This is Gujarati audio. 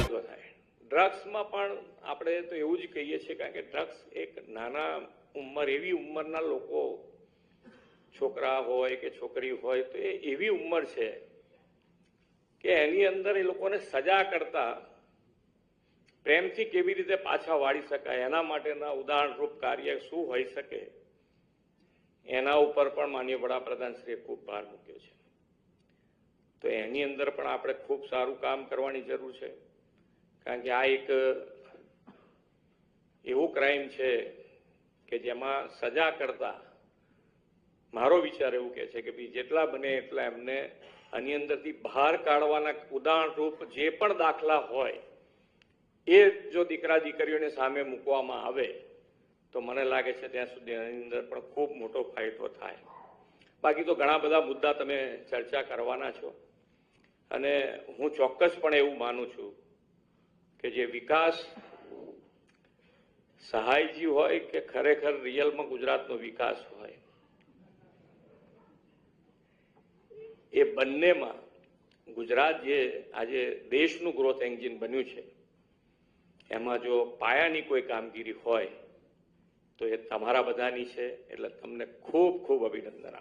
ડ્રગ્સમાં પણ આપણે તો એવું જ કહીએ છીએ કારણ કે ડ્રગ્સ એક નાના ઉંમર, એવી ઉંમરના લોકો, છોકરા હોય કે છોકરી હોય, તો એ એવી ઉંમર છે કે એની અંદર એ લોકોને સજા કરતા પ્રેમથી કેવી રીતે પાછા વાળી શકાય, એના માટેના ઉદાહરણરૂપ કાર્ય શું હોઈ શકે, એના ઉપર પણ માનીય વડાપ્રધાનશ્રીએ ખૂબ ભાર મૂક્યો છે. તો એની અંદર પણ આપણે ખૂબ સારું કામ કરવાની જરૂર છે. કારણ કે આ એક, એવું ક્રાઇમ છે કે જેમાં સજા કરતા મારો વિચાર એવું કે છે કે ભાઈ જેટલા બને એટલા એમને આની અંદરથી બહાર કાઢવાના ઉદાહરણરૂપ જે પણ દાખલા હોય, એ જો દીકરા દીકરીઓને સામે મૂકવામાં આવે, તો મને લાગે છે ત્યાં સુધી એની અંદર પણ ખૂબ મોટો ફાયદો થાય. બાકી તો ઘણા બધા મુદ્દા તમે ચર્ચા કરવાના છો. અને હું ચોક્કસપણે એવું માનું છું કે જે વિકાસ સહાયજી હોય કે ખરેખર રિયલમાં ગુજરાતનો વિકાસ હોય, એ બંનેમાં ગુજરાત જે આજે દેશનું ગ્રોથ એન્જિન બન્યું છે, એમાં જો પાયાની કોઈ કામગીરી હોય, તો એ તમારા બધાની છે. એટલે તમને ખૂબ ખૂબ અભિનંદન